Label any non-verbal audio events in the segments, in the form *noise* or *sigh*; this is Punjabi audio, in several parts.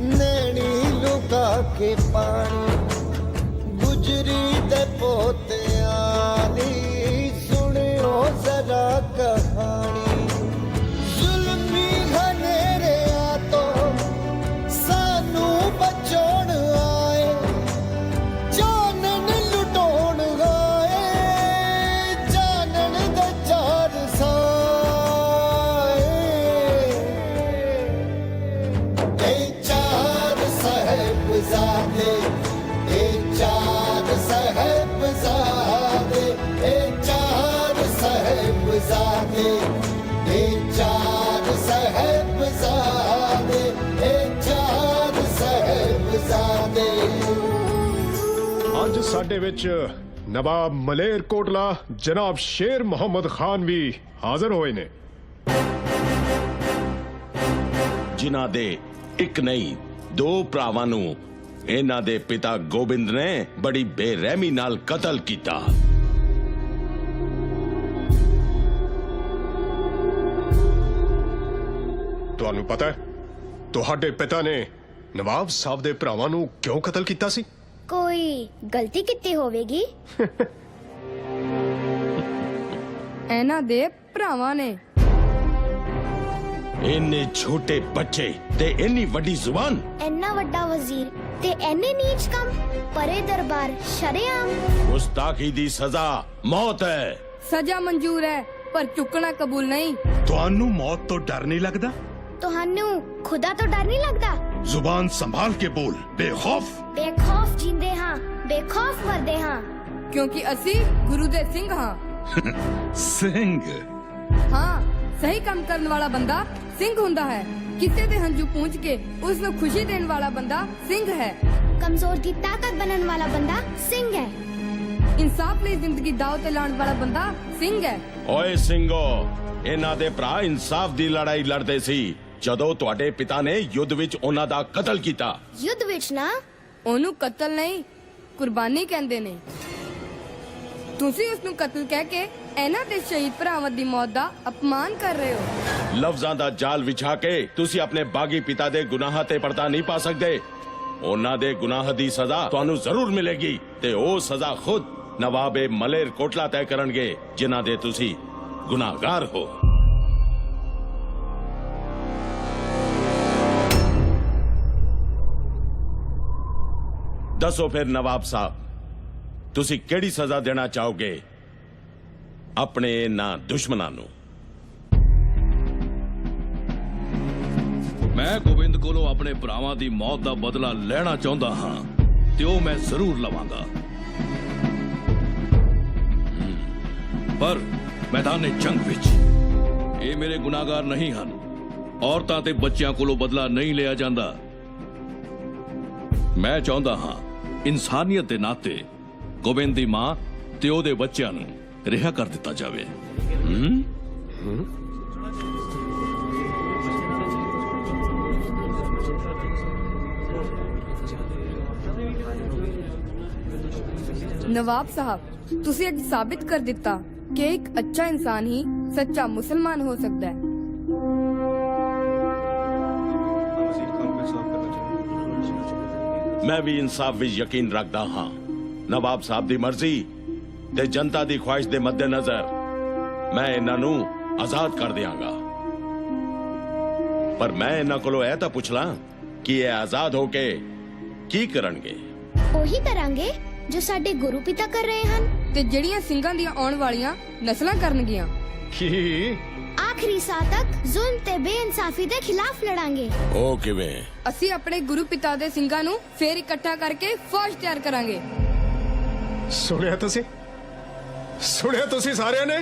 ਨੈਣੀ ਲੁਕਾ ਕੇ ਪਾਣੀ ਗੁਜਰੀ ਅੱਜ ਸਾਡੇ ਵਿੱਚ ਨਵਾਬ ਮਲੇਰ ਕੋਟਲਾ ਜਨਾਬ ਸ਼ੇਰ ਮੁਹੰਮਦ ਖਾਨ ਵੀ ਹਾਜ਼ਰ ਹੋਏ ਨੇ ਜਿਨ੍ਹਾਂ ਦੇ ਇੱਕ ਨਹੀਂ ਦੋ ਭਰਾਵਾਂ ਨੂੰ ਇਹਨਾਂ ਦੇ ਪਿਤਾ ਗੋਬਿੰਦ ਨੇ ਬੜੀ ਬੇਰਹਿਮੀ ਨਾਲ ਕਤਲ ਕੀਤਾ ਤੁਹਾਨੂੰ ਪਤਾ ਹੈ ਤੁਹਾਡੇ ਪਿਤਾ ਨੇ ਨਵਾਬ ਸਾਹਿਬ ਦੇ ਭਰਾਵਾਂ ਨੂੰ ਕਿਉਂ ਕਤਲ ਕੀਤਾ ਸੀ? ਕੋਈ ਗਲਤੀ ਕੀਤੀ ਹੋਵੇਗੀ? *laughs* ਇਹਨਾਂ ਦੇ ਭਰਾਵਾਂ ਨੇ। ਇੰਨੇ ਛੋਟੇ ਬੱਚੇ ਤੇ ਇੰਨੀ ਵੱਡੀ ਜ਼ੁਬਾਨ। ਇੰਨਾ ਵੱਡਾ ਵਜ਼ੀਰ ਤੇ ਐਨੇ ਨੀਚ ਕੰਮ ਪਰੇ ਦਰਬਾਰ ਸ਼ਰੇਆਮ। ਗੁਸਤਾਖੀ ਦੀ ਸਜ਼ਾ ਮੌਤ ਹੈ। ਸਜ਼ਾ ਮਨਜ਼ੂਰ ਹੈ ਪਰ ਚੁੱਕਣਾ ਕਬੂਲ ਨਹੀਂ। ਤੁਹਾਨੂੰ ਮੌਤ ਤੋਂ ਡਰ ਨਹੀਂ ਲੱਗਦਾ? ਤੁਹਾਨੂੰ ਖੁਦਾ ਤੋਂ ਡਰ ਨਹੀਂ ਲੱਗਦਾ? ਜ਼ੁਬਾਨ ਸੰਭਾਲ ਕੇ ਬੋਲ ਬੇਖੌਫ। ਬੇਖੌਫ ਜਿੰਦੇ ਹਾਂ ਬੇਖੌਫ ਮਰਦੇ ਹਾਂ। ਕਿਉਂਕਿ ਅਸੀਂ ਗੁਰੂ ਦੇ ਸਿੰਘ ਹਾਂ। ਸਿੰਘ। ਹਾਂ ਸਹੀ ਕੰਮ ਕਰਨ ਵਾਲਾ ਬੰਦਾ ਸਿੰਘ ਹੁੰਦਾ ਹੈ। ਕਿਸੇ ਦੇ ਹੰਝੂ ਪੂੰਝ ਕੇ ਉਸ ਨੂੰ ਖੁਸ਼ੀ ਦੇਣ ਵਾਲਾ ਬੰਦਾ ਸਿੰਘ ਹੈ। ਕਮਜ਼ੋਰ ਦੀ ਤਾਕਤ ਬਣਨ ਵਾਲਾ ਬੰਦਾ ਸਿੰਘ ਹੈ। ਇਨਸਾਫ ਲਈ ਜ਼ਿੰਦਗੀ ਦਾਅ ਤੇ ਲਾਉਣ ਵਾਲਾ ਬੰਦਾ ਸਿੰਘ ਹੈ। ਓਏ ਸਿੰਘੋ ਇਹਨਾਂ ਦੇ ਭਰਾ ਇਨਸਾਫ ਦੀ ਲੜਾਈ ਲੜਦੇ ਸੀ। ਜਦੋਂ ਤੁਹਾਡੇ ਪਿਤਾ ਨੇ ਯੁੱਧ ਵਿੱਚ ਉਹਨਾਂ ਦਾ ਕਤਲ ਕੀਤਾ। ਯੁੱਧ ਵਿੱਚ ਨਾ? ਉਹਨੂੰ ਕਤਲ ਨਹੀਂ ਕੁਰਬਾਨੀ ਕਹਿੰਦੇ ਨੇ। ਤੁਸੀਂ ਉਸ ਨੂੰ ਕਤਲ ਕਹਿ ਕੇ ਇਹਨਾਂ ਦੇ ਸ਼ਹੀਦ ਭਰਾਵਾਂ ਦੀ ਮੌਤ ਦਾ ਅਪਮਾਨ ਕਰ ਰਹੇ ਹੋ। ਲਫ਼ਜ਼ਾਂ ਦਾ ਜਾਲ ਵਿਛਾ ਕੇ ਤੁਸੀਂ ਆਪਣੇ ਬਾਗੀ ਪਿਤਾ ਦੇ ਗੁਨਾਹਾਂ ਤੇ ਪਰਦਾ ਨਹੀਂ ਪਾ ਸਕਦੇ। ਉਹਨਾਂ ਦੇ ਗੁਨਾਹ ਦੀ ਸਜ਼ਾ ਤੁਹਾਨੂੰ ਜ਼ਰੂਰ ਮਿਲੇਗੀ ਤੇ ਉਹ ਸਜ਼ਾ ਖੁਦ ਨਵਾਬੇ ਮਲੇਰ ਕੋਟਲਾ ਤੈਅ ਕਰਨਗੇ ਜਿਨ੍ਹਾਂ ਦੇ ਤੁਸੀਂ ਗੁਨਾਹਗਾਰ ਹੋ। ਦੱਸੋ ਫਿਰ ਨਵਾਬ ਸਾਹਿਬ ਤੁਸੀਂ ਕਿਹੜੀ ਸਜ਼ਾ ਦੇਣਾ ਚਾਹੋਗੇ ਆਪਣੇ ਇਹਨਾਂ ਦੁਸ਼ਮਣਾਂ ਨੂੰ ਮੈਂ ਗੋਬਿੰਦ ਕੋਲੋਂ ਆਪਣੇ ਭਰਾਵਾਂ ਦੀ ਮੌਤ ਦਾ ਬਦਲਾ ਲੈਣਾ ਚਾਹੁੰਦਾ ਹਾਂ ਤੇ ਉਹ ਮੈਂ ਜ਼ਰੂਰ ਲਵਾਂਗਾ ਹਮ, ਪਰ ਮੈਦਾਨੇ ਜੰਗ ਵਿੱਚ ਇਹ ਮੇਰੇ ਗੁਨਾਹਗਾਰ ਨਹੀਂ ਹਨ ਔਰਤਾਂ ਤੇ ਬੱਚਿਆਂ ਕੋਲੋਂ ਬਦਲਾ ਨਹੀਂ ਲਿਆ ਜਾਂਦਾ ਮੈਂ ਚਾਹੁੰਦਾ ਹਾਂ ਇਨਸਾਨੀਅਤ ਦੇ ਨਾਤੇ ਗੋਬਿੰਦ ਦੀ ਮਾਂ ਤੇ ਉਹਦੇ ਬੱਚਿਆਂ ਨੂੰ ਰਿਹਾ ਕਰ ਦਿੱਤਾ ਜਾਵੇ। ਨਵਾਬ ਸਾਹਿਬ ਤੁਸੀਂ ਅੱਜ ਸਾਬਿਤ ਕਰ ਦਿੱਤਾ ਕਿ ਇੱਕ ਅੱਛਾ ਇਨਸਾਨ ਹੀ ਸੱਚਾ ਮੁਸਲਮਾਨ ਹੋ ਸਕਦਾ ਹੈ। ਮੈਂ ਵੀ ਇਨਸਾਫ ਵਿੱਚ ਯਕੀਨ ਰੱਖਦਾ ਹਾਂ। ਨਵਾਬ ਸਾਹਿਬ ਦੀ ਮਰਜ਼ੀ ਤੇ ਜਨਤਾ ਦੀ ਖੁਆਇਸ਼ ਦੇ ਮੱਦੇਨਜ਼ਰ ਮੈਂ ਇਹਨਾਂ ਨੂੰ ਆਜ਼ਾਦ ਕਰ ਦਿਆਂਗਾ। ਪਰ ਮੈਂ ਇਹਨਾਂ ਕੋਲੋਂ ਇਹ ਤਾਂ ਪੁੱਛ ਲਾਂ ਕਿ ਇਹ ਆਜ਼ਾਦ ਹੋ ਕੇ ਕੀ ਕਰਨਗੇ। ਉਹੀ ਕਰਾਂਗੇ ਜੋ ਸਾਡੇ ਗੁਰੂ ਪਿਤਾ ਕਰ ਰਹੇ ਹਨ। ਤੇ ਜਿਹੜੀਆਂ ਸਿੰਘਾਂ ਦੀਆਂ ਆਉਣ ਵਾਲੀਆਂ ਨਸਲਾਂ ਕਰਨਗੀਆਂ। ਕੀ? ਆਖਰੀ ਸਾਹ ਤੱਕ ਜ਼ੁਲਮ ਤੇ ਬੇਇਨਸਾਫੀ ਦੇ ਖਿਲਾਫ ਲੜਾਂਗੇ ਉਹ ਕਿਵੇਂ ਅਸੀਂ ਆਪਣੇ ਗੁਰੂ ਪਿਤਾ ਦੇ ਸਿੰਘਾਂ ਨੂੰ ਫੇਰ ਇਕੱਠਾ ਕਰਕੇ ਫੌਜ ਤਿਆਰ ਕਰਾਂਗੇ ਸੁਣਿਆ ਤੁਸੀਂ ਸੁਣਿਆ ਤੁਸੀਂ ਸਾਰਿਆਂ ਨੇ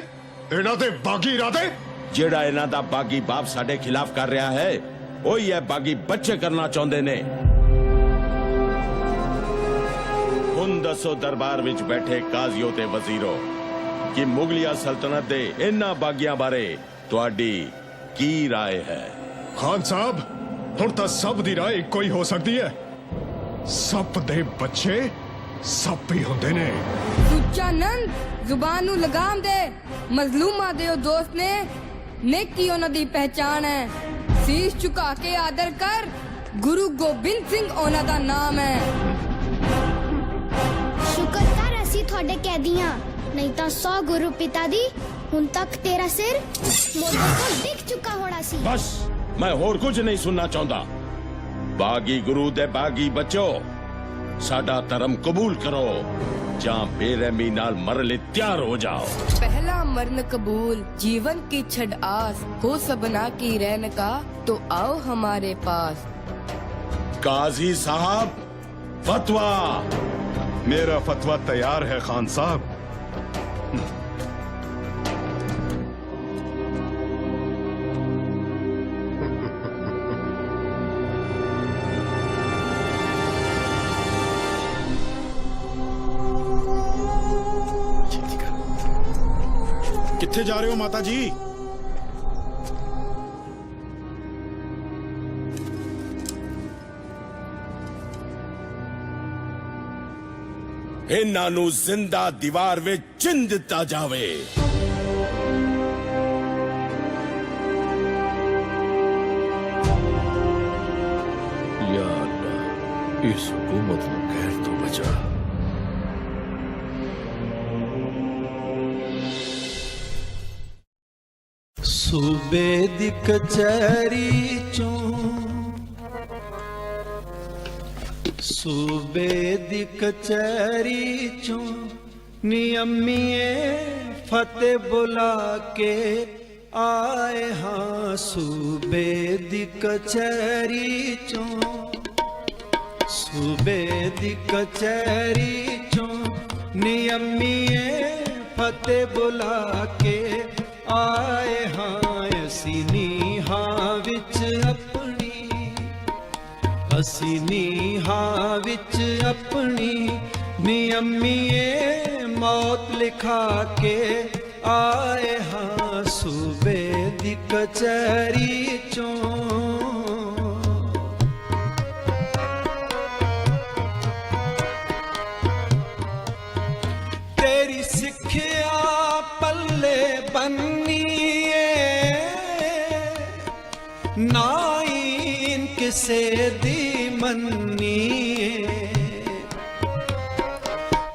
ਇਹਨਾਂ ਦੇ ਬਾਗੀ ਇਰਾਦੇ ਜਿਹੜਾ ਇਹਨਾਂ ਦਾ ਬਾਗੀ ਬਾਪ ਸਾਡੇ ਖਿਲਾਫ ਕਰ ਰਿਹਾ ਹੈ ਉਹੀ ਇਹ ਬਾਗੀ ਬੱਚੇ ਕਰਨਾ ਚਾਹੁੰਦੇ ਨੇ ਹੁਣ ਦੱਸੋ ਦਰਬਾਰ ਵਿੱਚ ਬੈਠੇ ਕਾਜ਼ੀਓ ਤੇ ਵਜ਼ੀਰੋ ਕਿ ਮੁਗਲਿਆ ਸਲਤਨਤ ਦੇ ਇਹਨਾਂ ਬਾਗੀਆਂ ਬਾਰੇ ਤੁਹਾਡੀ ਕੀ رائے ਹੈ ਖਾਨ ਸਾਹਿਬ ਹੁਣ ਤਾਂ ਸਭ ਦੀ ਰਾਏ ਇੱਕੋ ਹੀ ਹੋ ਸਕਦੀ ਹੈ ਸੱਪ ਦੇ ਬੱਚੇ ਸੱਪ ਹੀ ਹੁੰਦੇ ਨੇ ਸੁੱਚਾ ਨੰਦ ਜ਼ੁਬਾਨ ਨੂੰ ਲਗਾਮ ਦੇ ਮਜ਼ਲੂਮਾਂ ਦੇ ਉਹ ਦੋਸਤ ਨੇ ਨੇਕੀ ਉਹਨਾਂ ਦੀ ਪਹਿਚਾਨ ਹੈ ਸੀਸ ਝੁਕਾ ਕੇ ਆਦਰ ਕਰ ਗੁਰੂ ਗੋਬਿੰਦ ਸਿੰਘ ਉਹਨਾਂ ਦਾ ਨਾਮ ਹੈ ਸ਼ੁਕਰ ਕਰ ਅਸੀਂ ਤੁਹਾਡੇ ਕੈਦੀਆਂ ਨਹੀਂ ਤਾਂ 100 ਗੁਰੂ ਪਿਤਾ ਦੀ ਹੁਣ ਤੱਕ ਤੇਰਾ ਸਿਰ ਮੋਢੇ ਤੋਂ ਡਿੱਗ ਚੁੱਕਾ ਹੋਣਾ ਸੀ ਬਸ ਮੈਂ ਹੋਰ ਕੁਝ ਨਹੀਂ ਸੁਣਨਾ ਚਾਹੁੰਦਾ ਬਾਗੀ ਗੁਰੂ ਦੇ ਬਾਗੀ ਬੱਚੋ ਸਾਡਾ ਧਰਮ ਕਬੂਲ ਕਰੋ ਜਾਂ ਬੇਰਹਿਮੀ ਨਾਲ ਮਰਨ ਲਈ ਤਿਆਰ ਹੋ ਜਾਓ पहला मरण कबूल जीवन की छड़ आस हो सबना की रहन का तो आओ हमारे पास काजी साहब फतवा मेरा फतवा तैयार है खान साहब ਕਿੱਥੇ ਜਾ ਰਹੇ ਹੋ ਮਾਤਾ ਜੀ। ਇਹਨਾਂ ਨੂੰ ਜ਼ਿੰਦਾ ਦੀਵਾਰ ਵਿੱਚ ਚਿੰਨ ਦਿੱਤਾ ਜਾਵੇ। ਯਾਰ, ਇਸ ਹਕੂਮਤ ਨੂੰ ਗੈਰ ਤੋਂ ਬਚਾ। ਸੂਬੇ ਦੀ ਕਚਹਿਰੀ ਚੋਂ। ਸੂਬੇ ਦੀ ਕਚਹਿਰੀ ਚੋਂ ਨਿਯਮੀਏ ਫਤਿਹ ਬੁਲਾ ਕੇ ਆਏ ਹਾਂ। ਸੂਬੇ ਦੀ ਕਚਹਿਰੀ ਚੋਂ, ਸੂਬੇ ਦੀ ਕਚਹਿਰੀ ਚੋਂ ਨਿਯਮੀਏ ਫਤਿਹ ਬੁਲਾ ਕੇ ਆਏ ਹਾਂ ਅਸੀਂ ਨੀਹਾਂ ਵਿੱਚ ਆਪਣੀ। ਅਸੀਂ ਨੀਹਾਂ ਵਿੱਚ ਆਪਣੀ। ਨਿਯਮੀਏ ਮੌਤ ਲਿਖਾ ਕੇ ਆਏ ਹਾਂ ਸੂਬੇ ਦੀ ਕਚਹਿਰੀ ਚੋਂ। ਕਿਸੇ ਦੀ ਮੰਨੀਏ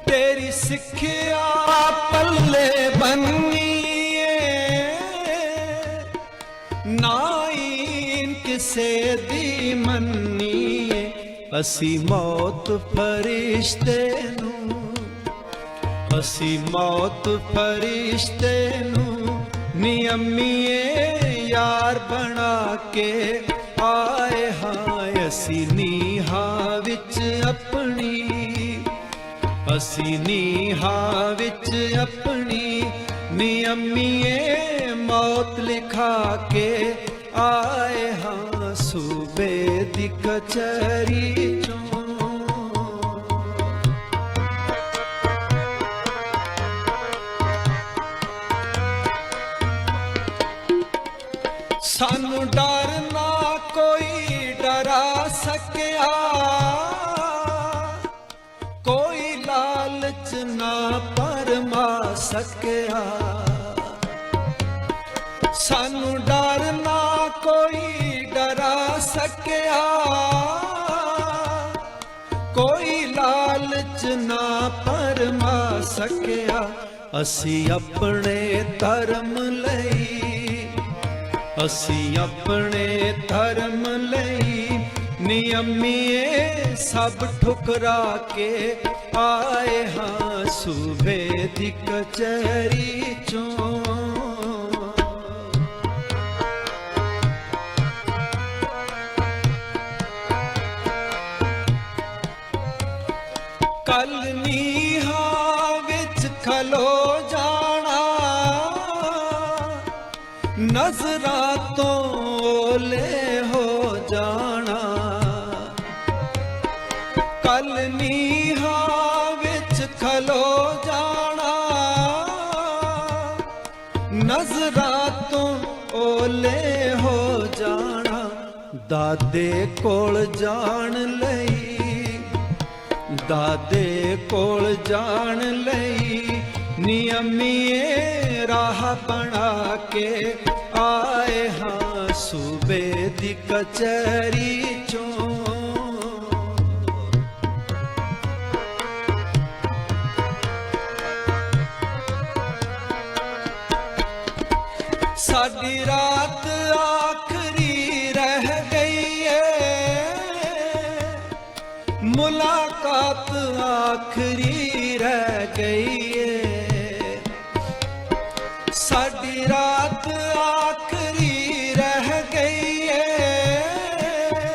ਤੇਰੀ ਸਿੱਖਿਆ ਪੱਲੇ ਬੰਨੀਏ ਨਾਈਨ ਕਿਸੇ ਦੀ ਮੰਨੀਏ ਅਸੀਂ ਮੌਤ ਫਰਿਸ਼ਤੇ ਨੂੰ ਅਸੀਂ ਮੌਤ ਫਰਿਸ਼ਤੇ ਨੂੰ ਨਿਯਮੀਏ ਯਾਰ ਬਣਾ ਕੇ ਆਏ ਹਾਂ ਅਸੀਂ ਨੀਹਾਂ ਵਿੱਚ ਆਪਣੀ, ਅਸੀਂ ਨੀਹਾਂ ਵਿੱਚ ਆਪਣੀ। ਨਿਯਮੀਏ ਮੌਤ ਲਿਖਾ ਕੇ ਆਏ ਹਾਂ ਸੂਬੇ ਦੀ ਕਚਹਿਰੀ। ਸਕਿਆ ਸਾਨੂੰ ਡਰ ਨਾ ਕੋਈ ਡਰਾ ਸਕਿਆ। ਕੋਈ ਲਾਲਚ ਨਾ ਪਰਮਾ ਸਕਿਆ। ਅਸੀਂ ਆਪਣੇ ਧਰਮ ਲਈ, ਅਸੀਂ ਆਪਣੇ ਧਰਮ ਲਈ ਨਿਯਮੀਏ ਸਭ ਠੁਕਰਾ ਕੇ ਆਏ ਹਾਂ ਸੂਬੇ ਦੀ ਕਚਹਿਰੀ ਚੋਂ। ਕੱਲ ਨੀਹਾਂ ਵਿੱਚ ਖਲੋ ਜਾਣਾ, ਨਜ਼ਰਾਂ ਤੋਂ ਕੱਲ ਨੀਹਾਂ ਵਿੱਚ ਖਲੋ ਜਾਣਾ। ਨਜ਼ਰਾਂ ਤੋਂ ਓਲੇ ਹੋ ਜਾਣਾ। ਦਾਦੇ ਕੋਲ ਜਾਣ ਲਈ, ਦਾਦੇ ਕੋਲ ਜਾਣ ਲਈ ਨਿਯਮੀਏ ਰਾਹ ਬਣਾ ਕੇ ਆਏ ਹਾਂ ਸੂਬੇ ਦੀ ਕਚਹਿਰੀ ਚੋਂ। ਸਾਡੀ ਰਾਤ ਆਖਰੀ ਰਹਿ ਗਈ ਏ। ਮੁਲਾਕਾਤ ਆਖਰੀ ਰਹਿ ਗਈ ਏ।